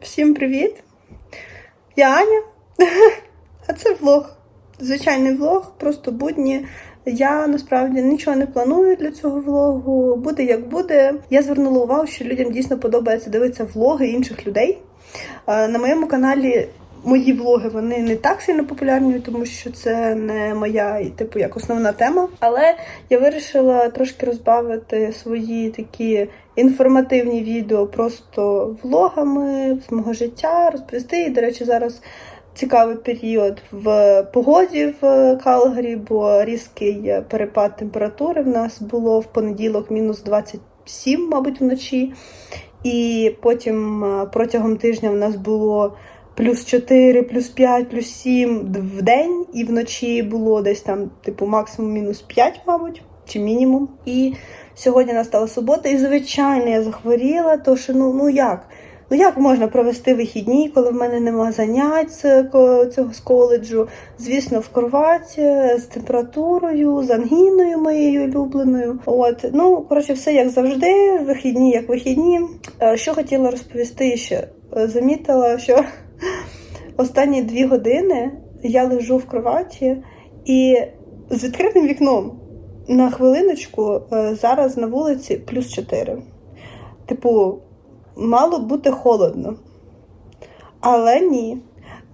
Всім привіт! Я Аня, а це влог. Звичайний влог, просто будні. Я насправді нічого не планую для цього влогу. Буде як буде. Я звернула увагу, що людям дійсно подобається дивитися влоги інших людей. На моєму каналі мої влоги вони не так сильно популярні, тому що це не моя типу як основна тема. Але я вирішила трошки розбавити свої такі інформативні відео просто влогами з мого життя, розповісти. І, до речі, зараз цікавий період в погоді в Калгарі, бо різкий перепад температури в нас було в понеділок мінус 27, мабуть, вночі. І потім е, протягом тижня в нас було плюс 4, плюс 5, плюс 7 в день, і вночі було десь там, типу, максимум мінус 5, мабуть, чи мінімум. І сьогодні настала субота, і звичайно я захворіла, то що ну, ну як? Ну як можна провести вихідні, коли в мене нема занять з цього з коледжу? Звісно, в кроваті з температурою, з ангіною моєю улюбленою. От ну коротше, все як завжди. Вихідні, як вихідні. Е, Що хотіла розповісти ще? Е, Замітила, що останні дві години я лежу в кроваті і з відкритим вікном. На хвилиночку е, зараз на вулиці плюс 4. Типу, мало бути холодно. Але ні.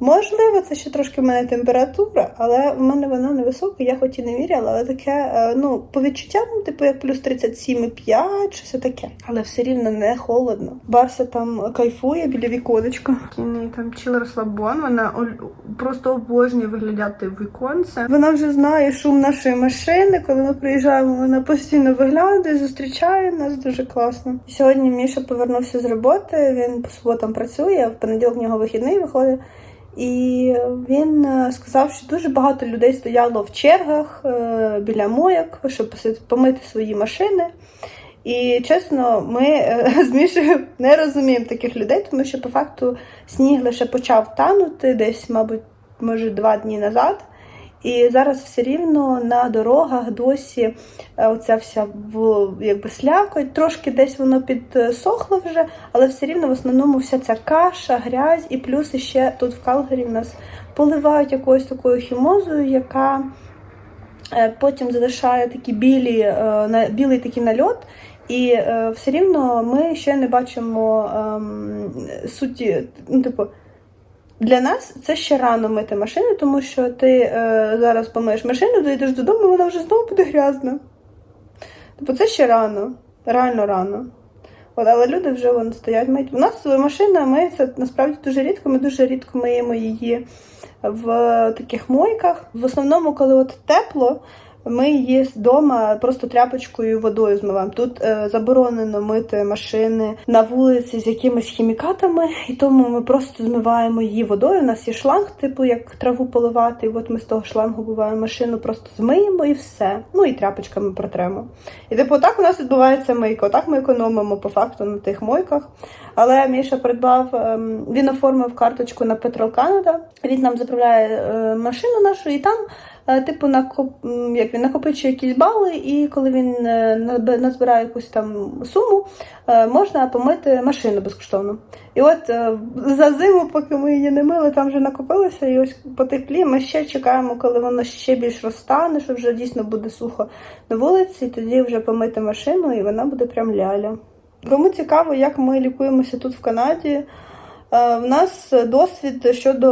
Можливо, це ще трошки в мене температура, але в мене вона невисока, я хоч і не міряла, але таке, е, ну, по відчуттям, типу, як плюс 37,5, щось таке. Але все рівно не холодно. Барса там кайфує біля віконечка. Там чил розслабон, вона просто обожнює виглядати в віконце. Вона вже знає шум нашої машини. Коли ми приїжджаємо, вона постійно виглядає, зустрічає нас дуже класно. Сьогодні Міша повернувся з роботи. Він по суботам працює, в понеділок в нього вихідний виходить. І він е, сказав, що дуже багато людей стояло в чергах е, біля моєк, щоб помити свої машини. І чесно, ми е, з Мішею не розуміємо таких людей, тому що по факту сніг лише почав танути десь, мабуть, може, два дні назад. І зараз все рівно на дорогах досі е, оця вся якби слякоть, трошки десь воно підсохло вже, але все рівно в основному вся ця каша, грязь, і плюс ще тут в Калгарі в нас поливають якоюсь такою хімозою, яка е, потім залишає такі білі, е, білий такий нальот. І все рівно ми ще не бачимо ем, суті, ну, типу, для нас це ще рано мити машину, тому що ти е, зараз помиєш машину, доїдеш додому, вона вже знову буде грязна. Типу, це ще рано, реально рано. От, але люди вже вон стоять мить. У нас машина миється насправді дуже рідко. Ми дуже рідко миємо її в таких мойках. В основному, коли от тепло, ми її вдома просто тряпочкою водою змиваємо. Тут е, заборонено мити машини на вулиці з якимись хімікатами, і тому ми просто змиваємо її водою. У нас є шланг, типу як траву поливати. І от ми з того шлангу буває машину просто змиємо і все. Ну і тряпочками протремо. І типу, так у нас відбувається мийка. Отак ми економимо по факту на тих мойках. Але Міша придбав, ем, він оформив карточку на Petrol Canada. Він нам заправляє е, машину нашу, і там, е, типу, накоп, як він накопичує якісь бали, і коли він е, назбирає якусь там суму, е, можна помити машину безкоштовно. І от е, за зиму, поки ми її не мили, там вже накопилося, і ось по теплі ми ще чекаємо, коли воно ще більш розтане, що вже дійсно буде сухо на вулиці, і тоді вже помити машину, і вона буде прям ляля. Кому цікаво, як ми лікуємося тут в Канаді. Е, В нас досвід щодо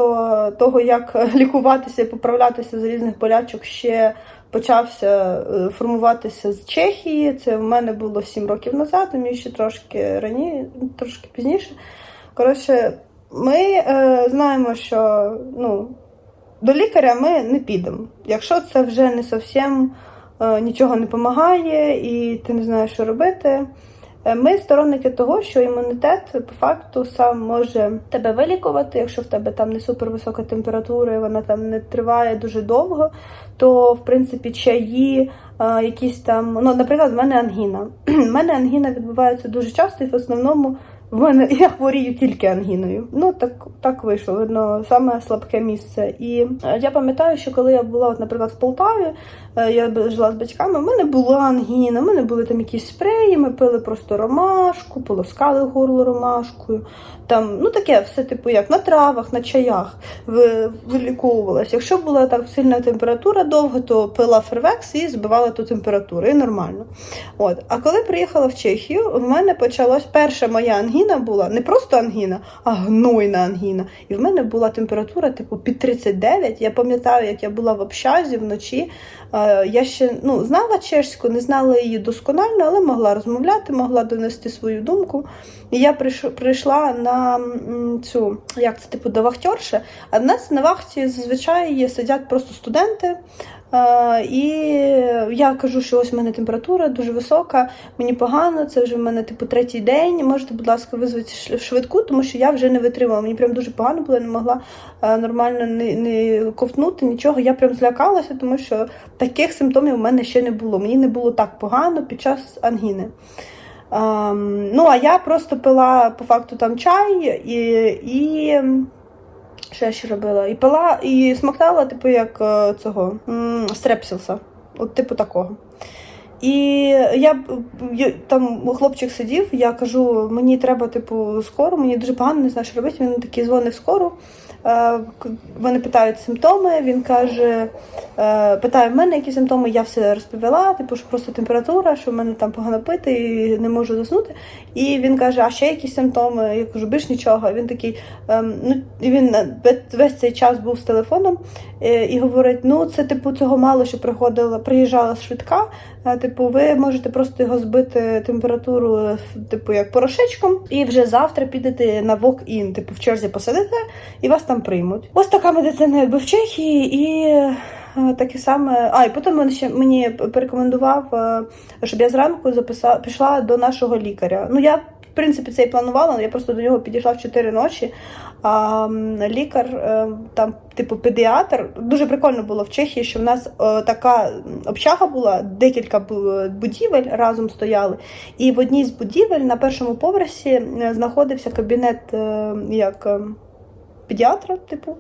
того, як лікуватися і поправлятися з різних болячок, ще почався е, формуватися з Чехії. Це в мене було 7 років назад, а мені ще трошки раніше, трошки пізніше. Коротше, ми е, знаємо, що ну, до лікаря ми не підемо. Якщо це вже не зовсім е, нічого не допомагає і ти не знаєш, що робити. Е, Ми сторонники того, що імунітет по факту сам може тебе вилікувати, якщо в тебе там не супервисока температура, і вона там не триває дуже довго, то в принципі чаї, е, якісь там, ну, наприклад, в мене ангіна. В мене ангіна відбувається дуже часто, і в основному в мене я хворію тільки ангіною. Ну так так вийшло. Видно, саме слабке місце. І е, я пам'ятаю, що коли я була, от, наприклад, в Полтаві, я жила з батьками, в мене була ангіна, в мене були там якісь спреї, ми пили просто ромашку, полоскали горло ромашкою. Там, ну таке все, типу, як на травах, на чаях ви- виліковувалась. Якщо була так сильна температура довго, то пила фервекс і збивала ту температуру, і нормально. От. А коли приїхала в Чехію, в мене почалась перша моя ангіна була не просто ангіна, а гнойна ангіна. І в мене була температура типу під 39. Я пам'ятаю, як я була в общазі вночі. Я ще ну, знала чешську, не знала її досконально, але могла розмовляти, могла донести свою думку. І я прийш- прийшла на цю, як це, типу, до вахтерши. А в нас на вахті зазвичай є- сидять просто студенти. Е, І я кажу, що ось в мене температура дуже висока, мені погано, це вже в мене типу третій день. Можете, будь ласка, визвати швидку, тому що я вже не витримала. Мені прям дуже погано було, я не могла е, нормально не, не ковтнути нічого. Я прям злякалася, тому що таких симптомів у мене ще не було. Мені не було так погано під час ангіни. Ем, ну, а я просто пила по факту там чай і. і що я ще робила? І пила, і смоктала, типу, як е, цього стрепсілса. От, типу, такого. І я там хлопчик сидів, я кажу, мені треба, типу, скору, мені дуже погано, не знаю, що робити. Він такий дзвонив скоро. Е, Вони питають симптоми. Він каже, е, питає в мене, які симптоми, я все розповіла, типу, що просто температура, що в мене там погано пити і не можу заснути. І він каже, а ще якісь симптоми? Я кажу, більш нічого. Він такий, ем, ну він е, весь цей час був з телефоном і говорить: ну це типу цього мало, що приходила, приїжджала швидка. Типу, ви можете просто його збити температуру, типу, як порошечком, і вже завтра підете на walk-in, типу, в черзі посидите, і вас там приймуть. Ось така медицина, якби в Чехії, і е, таке саме. А, і потім він ще мені порекомендував, е, щоб я зранку записала, пішла до нашого лікаря. Ну, я, в принципі, це і планувала, я просто до нього підійшла в 4 ночі. А лікар, е, там, типу, педіатр, дуже прикольно було в Чехії, що в нас така общага була, декілька будівель разом стояли. І в одній з будівель на першому поверсі знаходився кабінет як. Педіатра, типу,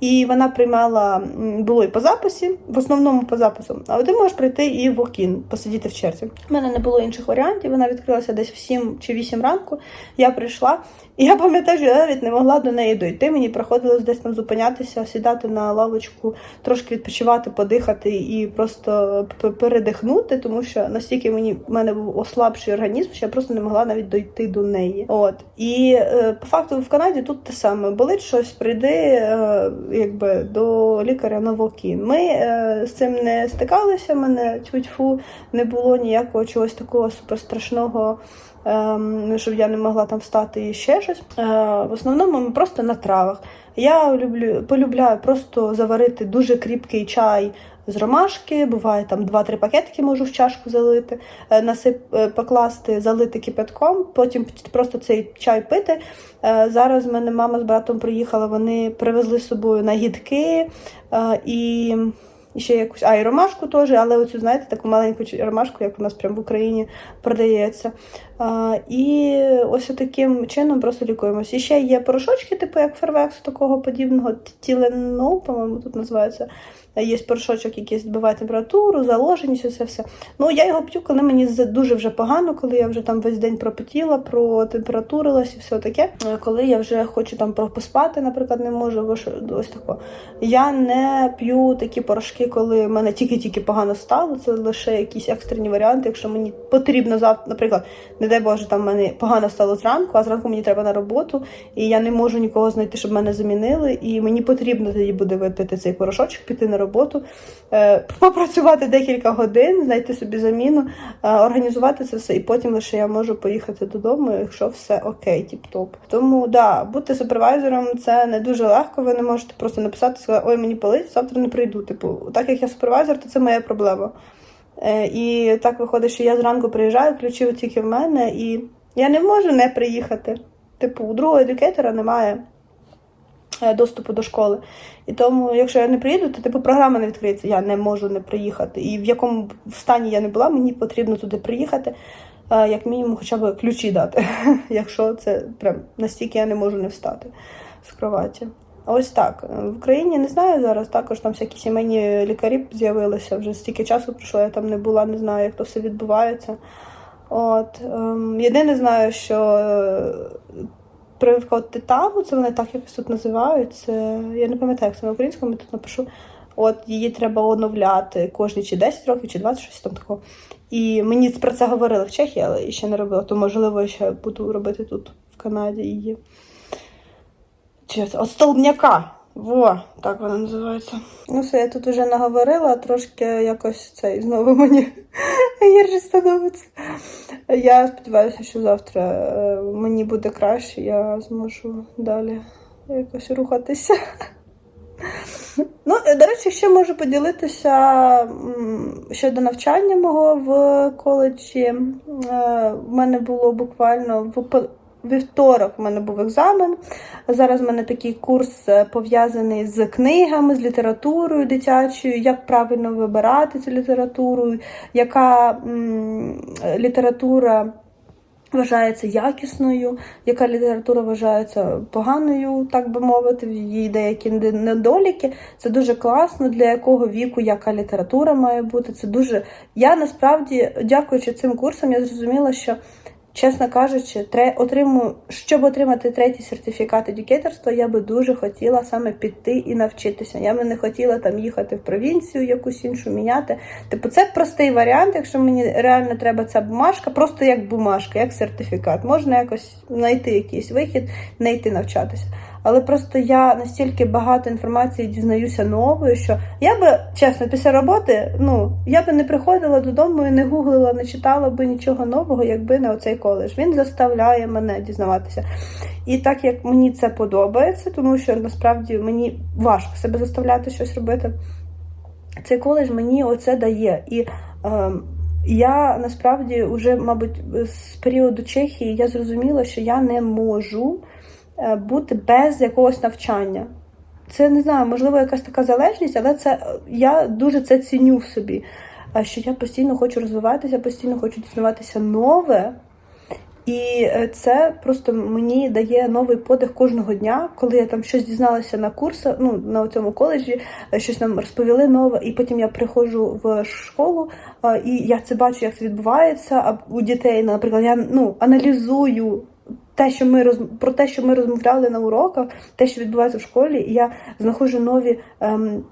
і вона приймала було і по записі, в основному по запису. Але ти можеш прийти і в окін, посидіти в черзі. У мене не було інших варіантів. Вона відкрилася десь в 7 чи 8 ранку. Я прийшла, і я пам'ятаю, що я навіть не могла до неї дойти. Мені приходилось десь там зупинятися, сідати на лавочку, трошки відпочивати, подихати і просто передихнути, тому що настільки мені в мене був ослабший організм, що я просто не могла навіть дойти до неї. От і е, по факту в Канаді тут те саме болить щось, прийди е, якби до лікаря на волкін. Ми е, з цим не стикалися. Мене тьфу-тьфу, не було ніякого чогось такого суперстрашного. Ем, Щоб я не могла там встати і ще щось. Е, В основному ми просто на травах. Я люблю, полюбляю просто заварити дуже кріпкий чай з ромашки. Буває там 2-3 пакетики можу в чашку залити, е, насип е, покласти, залити кипятком, потім просто цей чай пити. Зараз в мене мама з братом приїхала, вони привезли з собою нагідки і. І ще якусь, а і ромашку теж, але оцю, знаєте, таку маленьку ромашку, як у нас прямо в Україні продається. А, і ось таким чином просто лікуємося. І ще є порошочки, типу як фервекс, такого подібного, тіленол, по-моєму, тут називається. Є порошочок, який збиває температуру, заложеність, усе все. Ну, я його п'ю, коли мені дуже вже погано, коли я вже там весь день пропотіла, протемпературилась і все таке. Е, Коли я вже хочу там поспати, наприклад, не можу, ось, тако. Я не п'ю такі порошки, коли в мене тільки-тільки погано стало. Це лише якісь екстрені варіанти. Якщо мені потрібно завтра, наприклад, не дай Боже, там мене погано стало зранку, а зранку мені треба на роботу, і я не можу нікого знайти, щоб мене замінили. І мені потрібно тоді буде випити цей порошочок, піти на роботу, е, попрацювати декілька годин, знайти собі заміну, е, організувати це все, і потім лише я можу поїхати додому, якщо все окей, тіп-топ. Тому да, бути супервайзером це не дуже легко. Ви не можете просто написати, сказати, ой, мені палить, завтра не прийду. Типу, так як я супервайзер, то це моя проблема. Е, І так виходить, що я зранку приїжджаю, ключі тільки в мене, і я не можу не приїхати. Типу, у другого едюкейтора немає доступу до школи. І тому, якщо я не приїду, то типу програма не відкриється. Я не можу не приїхати. І в якому стані я не була, мені потрібно туди приїхати, е, як мінімум, хоча б ключі дати, якщо це прям настільки я не можу не встати з кроваті. Ось так. В Україні не знаю зараз. Також там всякі сімейні лікарі з'явилися. Вже стільки часу пройшло, я там не була, не знаю, як то все відбувається. От ем, єдине знаю, що от титану, це вони так якось тут називають. Це я не пам'ятаю, як це на українському я тут напишу. От її треба оновляти кожні чи 10 років, чи 20, щось там такого. І мені про це говорили в Чехії, але я ще не робила, то можливо я ще буду робити тут, в Канаді її. От столбняка. Во, так вона називається. Ну все, я тут вже наговорила, трошки якось цей знову мені гірше становиться. Я сподіваюся, що завтра е, мені буде краще, я зможу далі якось рухатися. Ну, е, до речі, ще можу поділитися щодо навчання мого в коледжі. Е, В мене було буквально в вівторок в мене був екзамен. Зараз в мене такий курс е, пов'язаний з книгами, з літературою дитячою, як правильно вибирати цю літературу, яка м, література вважається якісною, яка література вважається поганою, так би мовити, в її деякі недоліки. Це дуже класно, для якого віку яка література має бути. Це дуже. Я насправді, дякуючи цим курсам, я зрозуміла, що. Чесно кажучи, тре, отримую, щоб отримати третій сертифікат едюкейторства, я би дуже хотіла саме піти і навчитися. Я би не хотіла там їхати в провінцію, якусь іншу міняти. Типу, це простий варіант, якщо мені реально треба ця бумажка, просто як бумажка, як сертифікат. Можна якось знайти якийсь вихід, не йти навчатися. Але просто я настільки багато інформації дізнаюся нової, що я би, чесно, після роботи, ну, я би не приходила додому і не гуглила, не читала би нічого нового, якби не оцей коледж. Він заставляє мене дізнаватися. І так як мені це подобається, тому що насправді мені важко себе заставляти щось робити. Цей коледж мені оце дає. І ем, я насправді вже, мабуть, з періоду Чехії я зрозуміла, що я не можу е, бути без якогось навчання. Це не знаю, можливо, якась така залежність, але це я дуже це ціню в собі. е, Що я постійно хочу розвиватися, постійно хочу дізнаватися нове. І е, це просто мені дає новий подих кожного дня, коли я там щось дізналася на курсах, ну на цьому коледжі, е, щось нам розповіли нове, і потім я приходжу в школу, е, і я це бачу, як це відбувається. У дітей, наприклад, я ну аналізую. Те, що ми роз... про те, що ми розмовляли на уроках, те, що відбувається в школі, і я знаходжу нові ем,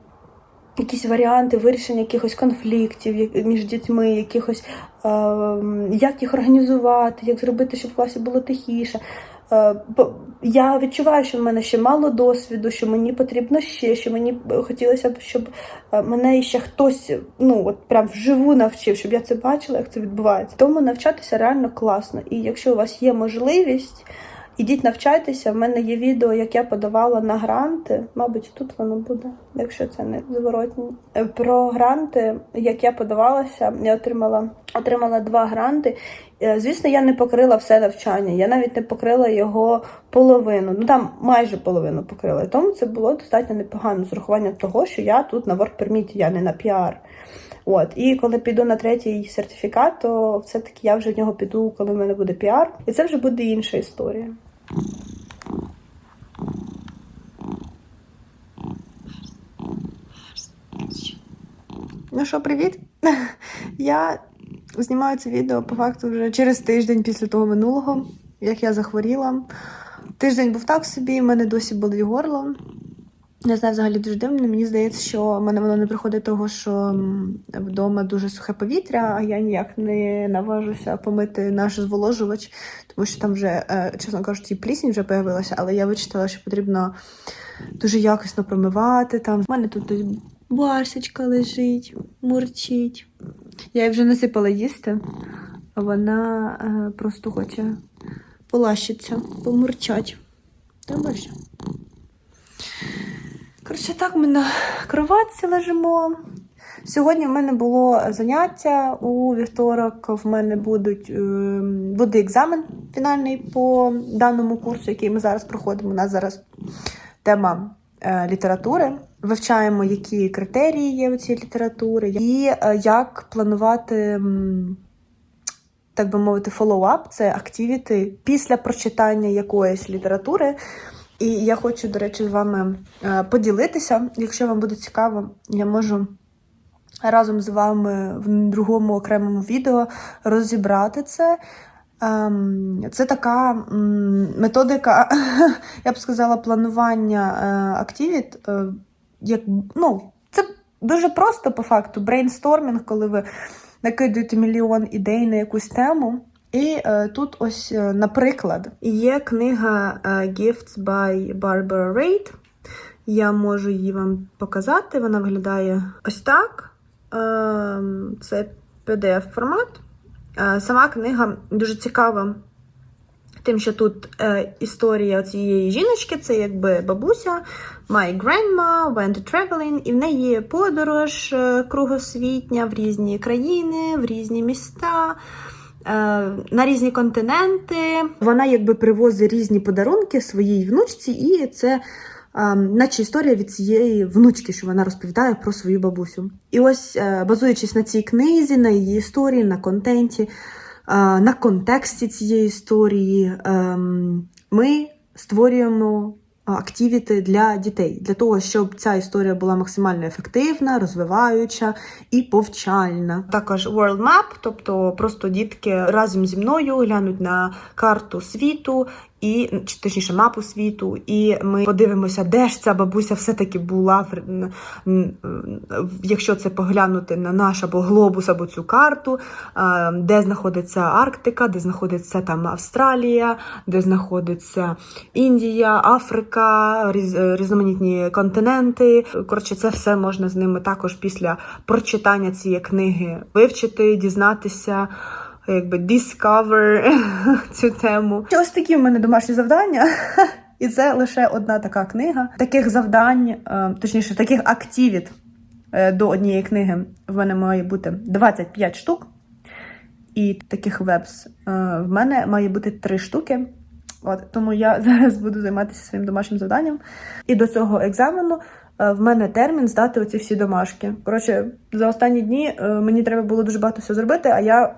якісь варіанти вирішення якихось конфліктів між дітьми, якихось е, як їх організувати, як зробити, щоб в класі було тихіше. Е, Я відчуваю, що в мене ще мало досвіду, що мені потрібно ще, що мені б хотілося б, щоб е, мене ще хтось ну от прям вживу навчив, щоб я це бачила, як це відбувається. Тому навчатися реально класно. І якщо у вас є можливість, ідіть навчайтеся. В мене є відео, як я подавала на гранти. Мабуть, тут воно буде, якщо це не зворотні. Е, Про гранти, як я подавалася, я отримала, отримала два гранти. Е, Звісно, я не покрила все навчання. Я навіть не покрила його половину. Ну там майже половину покрила. Тому це було достатньо непогано з урахуванням того, що я тут на permit, я не на піар. От, і коли піду на третій сертифікат, то все-таки я вже в нього піду, коли в мене буде піар. І це вже буде інша історія. Ну що, привіт! Я знімаю це відео по факту вже через тиждень після того минулого, як я захворіла. Тиждень був так собі, в мене досі болить горло. Не знаю, взагалі дуже дивно. Мені здається, що в мене воно не приходить того, що вдома дуже сухе повітря, а я ніяк не наважуся помити наш зволожувач, тому що там вже, е, чесно кажучи, плісінь вже появилася, але я вичитала, що потрібно дуже якісно промивати. Там в мене тут ось барсечка лежить, мурчить. Я їй вже насипала їсти, а вона е, просто хоче полащитися, помурчать. Та бачиш? Коротше, так ми на кроватці лежимо. Сьогодні в мене було заняття. У вівторок в мене будуть, е, буде екзамен фінальний по даному курсу, який ми зараз проходимо. У нас зараз тема е, літератури. Вивчаємо, які критерії є у цій літератури, і е, як планувати, так би мовити, фоллоуап, це активіти після прочитання якоїсь літератури. І я хочу, до речі, з вами е, поділитися. Якщо вам буде цікаво, я можу разом з вами в другому окремому відео розібрати це. Ем, Це така методика, я б сказала, планування е, активіт. е, Як, ну, це дуже просто по факту. Брейнстормінг, коли ви накидуєте мільйон ідей на якусь тему. І е, тут ось, е, наприклад, є книга е, Gifts by Barbara Reid. Я можу її вам показати. Вона виглядає ось так. Ем, Це PDF-формат. Е, Сама книга дуже цікава. Тим, що тут е, історія цієї жіночки, це якби бабуся, my grandma went traveling, і в неї є подорож е, кругосвітня в різні країни, в різні міста, е, на різні континенти. Вона якби привозить різні подарунки своїй внучці, і це е, наче історія від цієї внучки, що вона розповідає про свою бабусю. І ось, е, базуючись на цій книзі, на її історії, на контенті, е, на контексті цієї історії, ем, ми створюємо активіти для дітей, для того, щоб ця історія була максимально ефективна, розвиваюча і повчальна. Також World Map, тобто просто дітки разом зі мною глянуть на карту світу. І точніше мапу світу, і ми подивимося, де ж ця бабуся все-таки була, якщо це поглянути на наш або глобус, або цю карту, де знаходиться Арктика, де знаходиться там Австралія, де знаходиться Індія, Африка, е, різноманітні континенти. Коротше, це все можна з ними також після прочитання цієї книги вивчити, дізнатися. Якби discover цю тему. Ось такі в мене домашні завдання. І це лише одна така книга. Таких завдань, е, точніше, таких активіт е, до однієї книги в мене має бути 25 штук. І таких вебс е, в мене має бути 3 штуки. От, тому я зараз буду займатися своїм домашнім завданням. І до цього екзамену в мене термін здати оці всі домашки. Коротше, за останні дні мені треба було дуже багато всього зробити, а я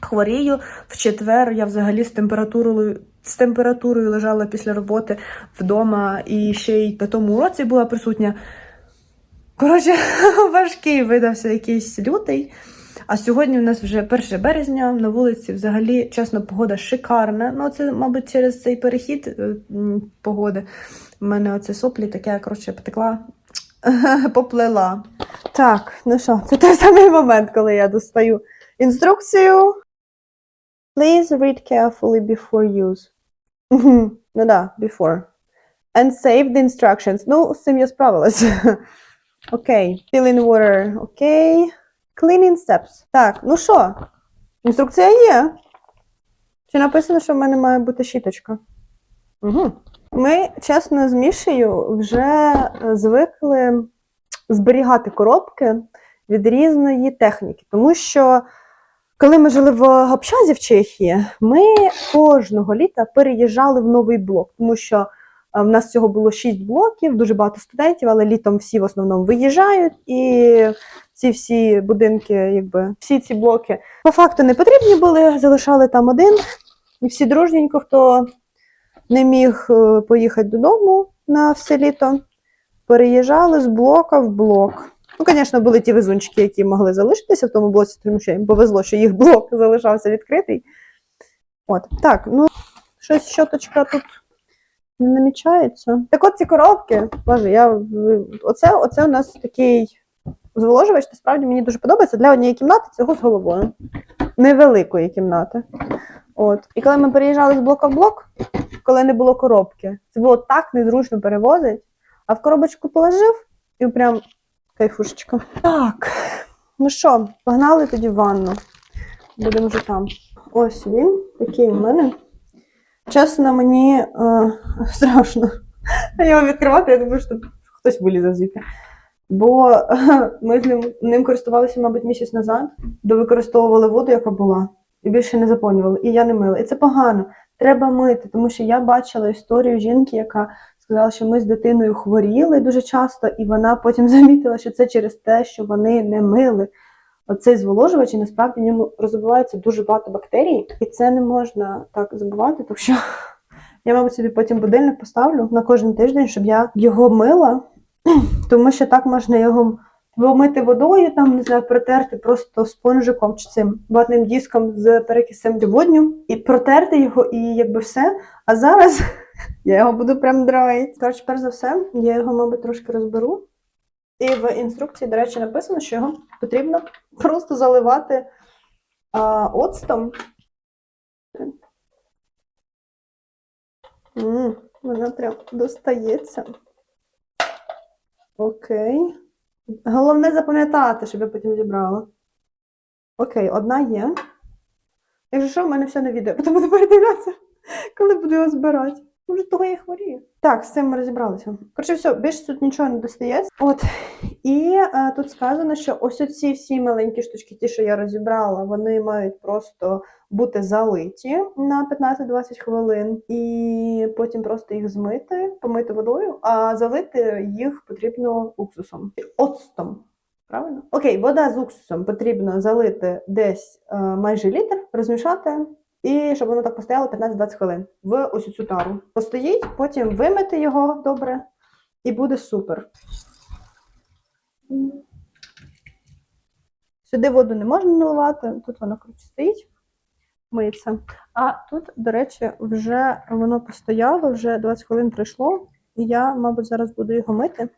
хворію. В четвер я взагалі з температурою. З температурою лежала після роботи вдома і ще й на тому уроці була присутня. Коротше, важкий видався якийсь лютий. А сьогодні у нас вже 1 березня на вулиці взагалі, чесно, погода шикарна. Ну, це, мабуть, через цей перехід е, погоди. У мене оце соплі таке, коротше, потекла, поплела. Так, ну що, це той самий момент, коли я достаю інструкцію. Please read carefully before use. Ну да, before. And save the instructions. Ну, з цим я справилась. Окей. Fill in water. Окей. Cleaning steps. Так, ну що? Інструкція є. Чи написано, що в мене має бути щіточка? Угу. Ми, чесно, з Мішею вже е, звикли зберігати коробки від різної техніки. Тому що, коли ми жили в общазі в Чехії, ми кожного літа переїжджали в новий блок, тому що е, в нас всього було шість блоків, дуже багато студентів, але літом всі в основному виїжджають, і ці всі будинки, якби всі ці блоки по факту не потрібні були, залишали там один, і всі дружненько, хто не міг е, поїхати додому на все літо, переїжджали з блока в блок. Ну, звісно, були ті везунчики, які могли залишитися в тому блоці, тому що їм повезло, що їх блок залишався відкритий. От, так, ну, щось щоточка тут не намічається. Так от ці коробки, боже, я оце, оце у нас такий зволожувач, насправді мені дуже подобається для однієї кімнати цього з головою. Невеликої кімнати. От. І коли ми переїжджали з блока в блок, коли не було коробки, це було так незручно перевозити, а в коробочку положив і прям кайфушечка. Так, ну що, погнали тоді в ванну. Будемо вже там. Ось він, такий у мене. Чесно, мені е, страшно. Його відкривати, я думаю, що хтось вилізе звідти. Бо е, ми з ним, ним користувалися, мабуть, місяць назад, довикористовували воду, яка була, і більше не заповнювали. І я не мила. І це погано. Треба мити, тому що я бачила історію жінки, яка сказала, що ми з дитиною хворіли дуже часто, і вона потім замітила, що це через те, що вони не мили. Оцей зволожувач, і насправді в ньому розвивається дуже багато бактерій, і це не можна так забувати, тому що Я, мабуть, собі потім будильник поставлю на кожен тиждень, щоб я його мила, тому що так можна його помити водою, там, не знаю, протерти просто спонжиком чи цим ватним диском з перекисем водню і протерти його, і якби все. А зараз я його буду прям драїти. Коротше, перш за все, я його, мабуть, трошки розберу. І в інструкції, до речі, написано, що його потрібно просто заливати а, оцтом. М, Вона прям достається. Окей. Головне запам'ятати, щоб я потім зібрала. Окей, одна є. Якщо що, в мене все на відео, тому буду передивлятися, коли буду його збирати. Може, того я і хворію. Так, з цим ми розібралися. Коротше, все, більше тут нічого не достається. От. І е, тут сказано, що ось оці всі маленькі штучки, ті, що я розібрала, вони мають просто бути залиті на 15-20 хвилин, і потім просто їх змити, помити водою, а залити їх потрібно уксусом. Оцтом. Правильно? Окей, вода з уксусом потрібно залити десь е, майже літр, розмішати, і щоб воно так постояло 15-20 хвилин в ось цю тару. Постоїть, потім вимити його добре, і буде супер. Сюди воду не можна наливати, тут воно коротше стоїть, миється. А тут, до речі, вже воно постояло, вже 20 хвилин пройшло, і я, мабуть, зараз буду його мити,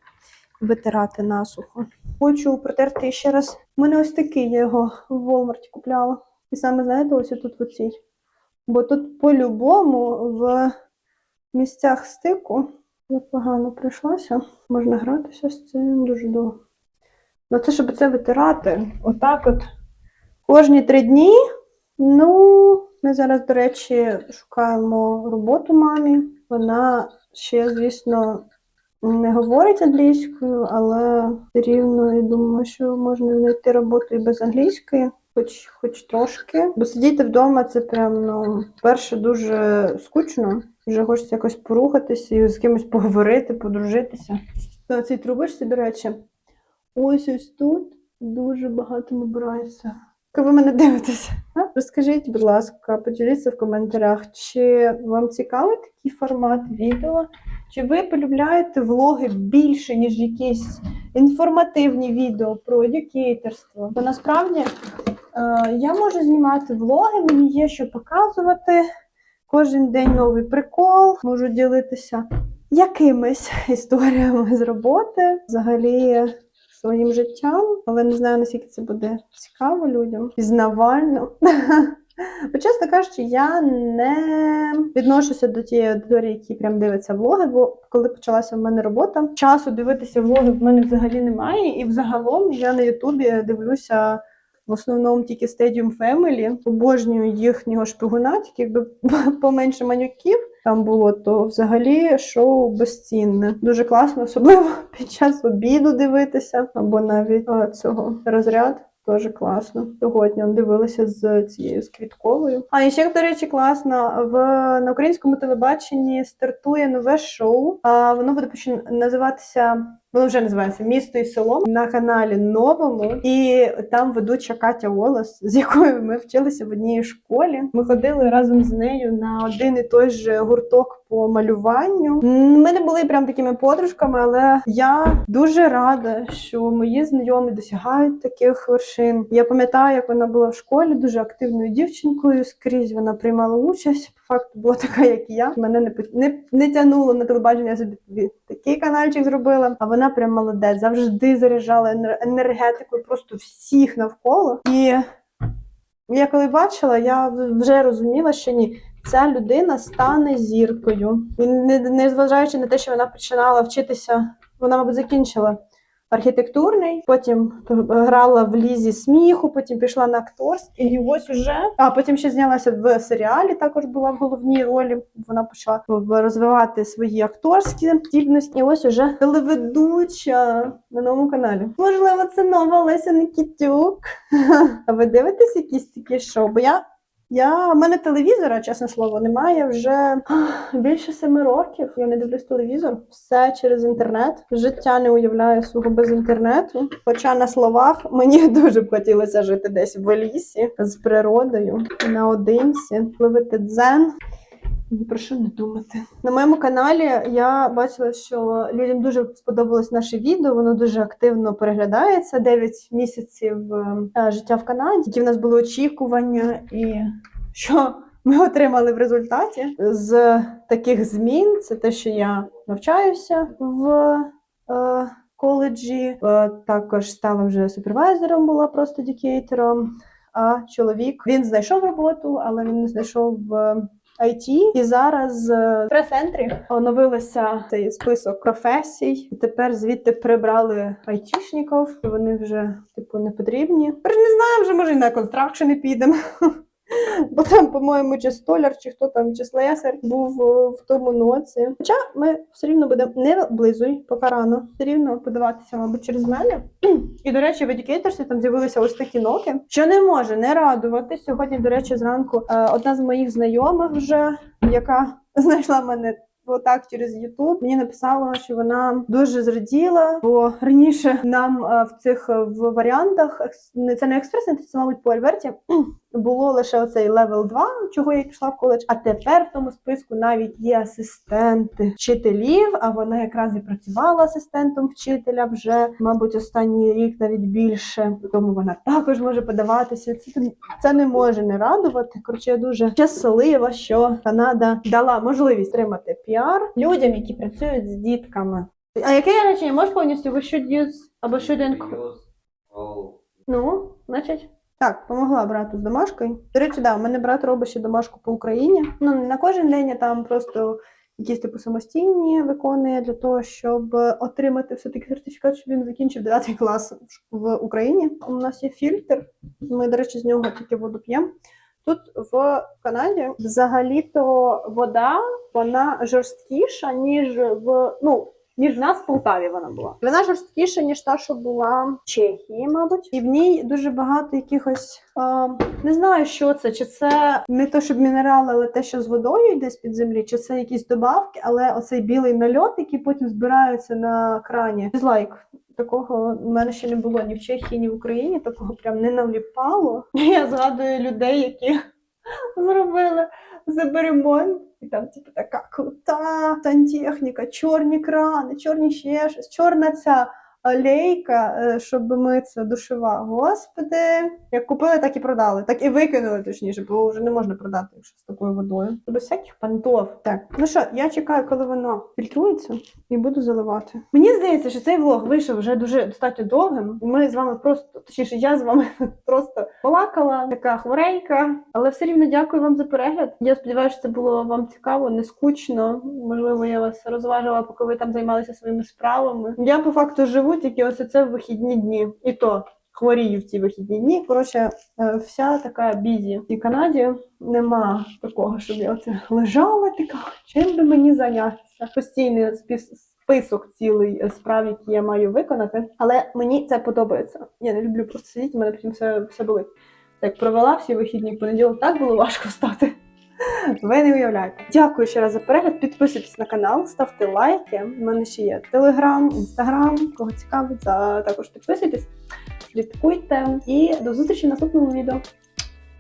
витирати насухо. Хочу протерти ще раз. У мене ось такий, я його в Walmart купляла. І саме, знаєте, ось тут в оцій. Бо тут по-любому в місцях стику як погано прийшлося. Можна гратися з цим дуже довго. Ну, це щоб це витирати. Отак от кожні три дні. Ну, ми зараз, до речі, шукаємо роботу мамі. Вона ще, звісно, не говорить англійською, але рівно я думаю, що можна знайти роботу і без англійської, хоч, хоч трошки. Бо сидіти вдома це прям, ну, перше, дуже скучно. Вже хочеться якось порухатися і з кимось поговорити, подружитися. На цій трубочці, до речі, ось ось тут дуже багато набирається. Як ви мене дивитеся? Розкажіть, будь ласка, поділіться в коментарях, чи вам цікавий такий формат відео, чи ви полюбляєте влоги більше, ніж якісь інформативні відео про едюкейтерство? Бо насправді я можу знімати влоги, мені є що показувати. Кожен день новий прикол, можу ділитися якимись історіями з роботи, взагалі своїм життям, але не знаю, наскільки це буде цікаво людям, пізнавально. Бо, чесно кажучи, я не відношуся до тієї аудиторії, які прям дивиться влоги, бо коли почалася в мене робота, часу дивитися влоги в мене взагалі немає. І взагалом я на Ютубі дивлюся в основному тільки Stadium Family. Обожнюю їхнього шпигуна, тільки якби поменше манюків там було, то взагалі шоу безцінне. Дуже класно, особливо під час обіду дивитися, або навіть цього розряд. Теж класно. Сьогодні он дивилася з цією з квітковою. А і ще, до речі, класно. В на українському телебаченні стартує нове шоу. А воно буде називатися. Воно вже називається Місто і село на каналі новому, і там ведуча Катя Волос, з якою ми вчилися в одній школі. Ми ходили разом з нею на один і той же гурток по малюванню. Ми не були прям такими подружками, але я дуже рада, що мої знайомі досягають таких вершин. Я пам'ятаю, як вона була в школі дуже активною дівчинкою. Скрізь вона приймала участь. По факту була така, як і я. Мене не не, не тягнуло на телебачення. Я собі такий каналчик зробила. А вона прям молодець, завжди заряджала енер- енергетикою просто всіх навколо. І я коли бачила, я вже розуміла, що ні. Ця людина стане зіркою. І не, не зважаючи на те, що вона починала вчитися, вона, мабуть, закінчила архітектурний, потім грала в лізі сміху, потім пішла на акторський, і ось уже. А потім ще знялася в серіалі, також була в головній ролі. Вона почала розвивати свої акторські здібності. І ось уже телеведуча на новому каналі. Можливо, це нова Леся Никітюк. А ви дивитесь якісь такі шоу? Бо я я, в мене телевізора, чесне слово, немає вже більше семи років. Я не дивлюсь телевізор. Все через інтернет. Життя не уявляю свого без інтернету. Хоча на словах мені дуже б хотілося жити десь в лісі з природою, наодинці, ловити дзен ні про що не думати. На моєму каналі я бачила, що людям дуже сподобалось наше відео. Воно дуже активно переглядається. 9 місяців е, життя в Канаді. Які в нас були очікування, і що ми отримали в результаті з таких змін. Це те, що я навчаюся в е, коледжі. Е, також стала вже супервайзером, була просто дікейтером. А чоловік він знайшов роботу, але він не знайшов е, IT. І зараз е, прес-центрі оновилися цей список професій. І тепер звідти прибрали айтішників. Вони вже типу не потрібні. Тепер не знаю, вже може і на констракшени підемо. Бо там, по-моєму, чи столяр, чи хто там, чи слесар був е, в тому ноці. Хоча ми все рівно будемо не облизуй, поки рано. Все рівно подаватися, мабуть, через мене. І, до речі, в Educatorsі там з'явилися ось такі ноки, що не може не радувати. Сьогодні, до речі, зранку е, одна з моїх знайомих вже, яка знайшла мене. Отак через Ютуб мені написала, що вона дуже зраділа, бо раніше нам е, в цих в варіантах це не експрес, це, мабуть, по Альберті було лише оцей левел 2, чого я пішла в коледж. А тепер в тому списку навіть є асистенти вчителів. А вона якраз і працювала асистентом вчителя вже, мабуть, останній рік навіть більше. Тому вона також може подаватися. Це, це не може не радувати. Коротше, я дуже щаслива, що Канада дала можливість отримати піар людям, які працюють з дітками. А яке я речення можеш повністю? Ви should use або shouldn't Ну, значить. Так, помогла брату з домашкою. До речі, да, у мене брат робить ще домашку по Україні. Ну, не на кожен день, а там просто якісь типу самостійні виконує для того, щоб отримати все-таки сертифікат, щоб він закінчив 9 клас в- Україні. У нас є фільтр. Ми, до речі, з нього тільки воду п'ємо. Тут в Канаді взагалі-то вода вона жорсткіша, ніж в ну. Ніж нас в Полтаві вона була. Вона жорсткіша, ніж та, що була в Чехії, мабуть. І в ній дуже багато якихось а, не знаю, що це. Чи це не то, щоб мінерали, але те, що з водою йде з-під землі, чи це якісь добавки, але оцей білий нальот, який потім збираються на крані. Дизлайк. Такого в мене ще не було ні в Чехії, ні в Україні. Такого прям не наліпало. Я згадую людей, які зробили заберемонт. І там, типу, така крута сантехніка, чорні крани, чорні ще щось, чорна ця лейка, е, щоб митися душева. Господи, як купили, так і продали. Так і викинули, точніше, бо вже не можна продати, якщо з такою водою. Без всяких пантов. Так, ну що, я чекаю, коли воно фільтрується, і буду заливати. Мені здається, що цей влог вийшов вже дуже достатньо довгим. Ми з вами просто, точніше, я з вами просто балакала, така хворенька. Але все рівно дякую вам за перегляд. Я сподіваюся, що це було вам цікаво, не скучно. Можливо, я вас розважила, поки ви там займалися своїми справами. Я по факту живу тільки ось це в вихідні дні. І то хворію в ці вихідні дні. Коротше, е, вся така бізі. В Канаді нема такого, щоб я оце лежала така. Чим би мені зайнятися? Постійний список цілий справ, які я маю виконати. Але мені це подобається. Я не люблю просто сидіти, мене потім все, все болить. Так провела всі вихідні в понеділок, так було важко встати. Ви не уявляєте. Дякую ще раз за перегляд. Підписуйтесь на канал, ставте лайки. У мене ще є телеграм, інстаграм. Кого цікавить, за- також підписуйтесь, слідкуйте і до зустрічі в наступному відео.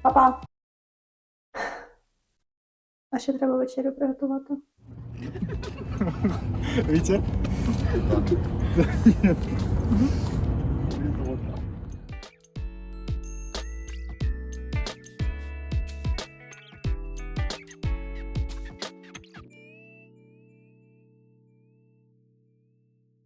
Па-па! А ще треба вечерю приготувати. Вот.